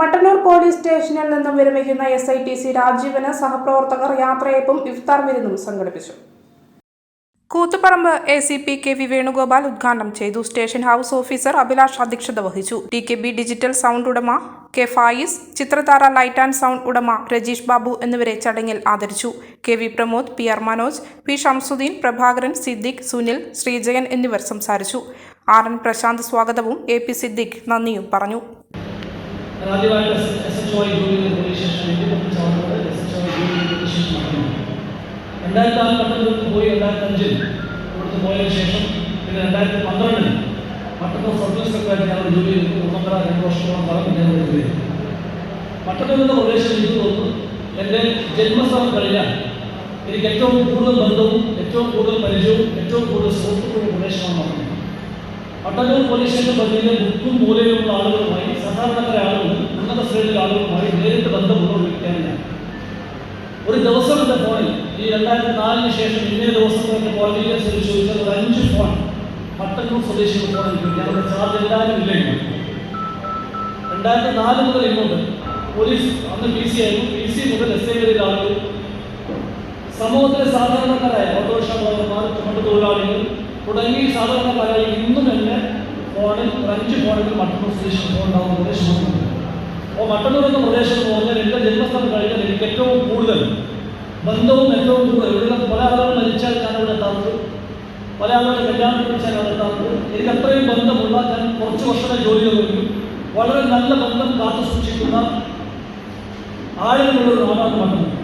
Mattannur police സ്റ്റേഷനിൽ നിന്നും വിരമിക്കുന്ന എസ് ഐ ടി സി രാജീവന് സഹപ്രവർത്തകർ യാത്രയപ്പും ഇഫ്താർ വിരുന്നും സംഘടിപ്പിച്ചു. Koothuparamba A C P K V Venugopal ഉദ്ഘാടനം ചെയ്തു. സ്റ്റേഷൻ ഹൗസ് ഓഫീസർ അഭിലാഷ് അധ്യക്ഷത വഹിച്ചു. T K B digital sound ഉടമ K Fayis Chithrathara light and sound ഉടമ രജീഷ് ബാബു എന്നിവരെ ചടങ്ങിൽ ആദരിച്ചു. K V Pramod P R Manoj P Shamsudheen Prabhakaran Siddique Sunil Sreejayan എന്നിവർ സംസാരിച്ചു. ആർ എൻ പ്രശാന്ത് സ്വാഗതവും എ പി സിദ്ദിഖ് നന്ദിയും പറഞ്ഞു. ഞാൻ ആദ്യമായിട്ട് എസ് എച്ച് ഒ രണ്ടായിരത്തി ആറ് പോയി രണ്ടായിരത്തി അഞ്ചിൽ ഇവിടുത്തെ പോയതിനു ശേഷം പിന്നെ രണ്ടായിരത്തി പന്ത്രണ്ടിൽ പട്ടണം ഇൻസ്പെക്ടറായിട്ട് ഞാൻ ജോലി ഒന്നൊന്നര രണ്ട് വർഷത്തോളം ഇവിടെ ജോലി ചെയ്തു. പട്ടണം പ്രദേശം എനിക്ക് തോന്നുന്നു. എന്റെ എനിക്ക് ഏറ്റവും കൂടുതൽ ബന്ധവും ഏറ്റവും കൂടുതൽ പരിചയവും ഏറ്റവും കൂടുതൽ സുഹൃത്തുക്കളുടെ പ്രദേശമാണ് പട്ടണം പട്ടണൂർ പോലീസ് സ്റ്റേഷൻ പരിധിയിലെ ബുക്കും മൂലയിലുള്ള ആളുകളുമായി സാധാരണക്കാരെ ആളുകളും ഉന്നത ശ്രേണിയിലെ ആളുകളുമായി നേരിട്ട് ബന്ധമുള്ള ഒരു ദിവസം എന്റെ ഫോണിൽ ഈ രണ്ടായിരത്തി നാലിന് ശേഷം ഇന്നേ ദിവസം എന്റെ കോളേജിലെ ചോദിച്ചാൽ ഒരു അഞ്ച് ഫോൺ പട്ടന്നൂർ സ്വദേശിയുടെ ഫോൺ എനിക്ക് ഞങ്ങളുടെ ചാർജ് എല്ലാവരും ഇല്ലെങ്കിൽ രണ്ടായിരത്തി നാല് മുതൽ ഇങ്ങോട്ട് പോലീസ് അന്ന് പി സി ആയിരുന്നു. പി സി മുതൽ എസ് ഐ വരെയുള്ള ആളുകൾ. സമൂഹത്തിലെ സാധാരണക്കാരായ ഓട്ടോറിക്ഷ ഡ്രൈവർമാർ ചുമട്ട് തൊഴിലാളികൾ തുടങ്ങി സാധാരണക്കാരായി ഫോണിൽ ഫ്രഞ്ച് ഫോണിൽ മട്ടന്നൂർ സ്റ്റേഷൻ ഫോൺ ഉണ്ടാകുന്ന പ്രദേശമാണ് അപ്പോൾ മട്ടന്നൂർ എന്ന പ്രദേശം എന്ന് പറഞ്ഞാൽ എന്റെ ജന്മസ്ഥലം കഴിഞ്ഞാൽ എനിക്ക് ഏറ്റവും കൂടുതൽ ബന്ധവും ഏറ്റവും കൂടുതൽ ഇവിടെ പല ആളുകൾ മരിച്ചാൽ ഞാൻ അവിടെ എത്താറുണ്ട്. പല ആളുകളുടെ കല്യാണം മരിച്ചാൽ അവിടെ എത്താറുണ്ട്. എനിക്ക് അത്രയും ബന്ധമുള്ള ഞാൻ കുറച്ച് വർഷത്തെ ജോലി ചെയ്തു വളരെ നല്ല ബന്ധം കാത്തു സൂക്ഷിക്കുന്ന ആളുകളുള്ള ഒരു നാടാണ് മട്ടന്നൂർ.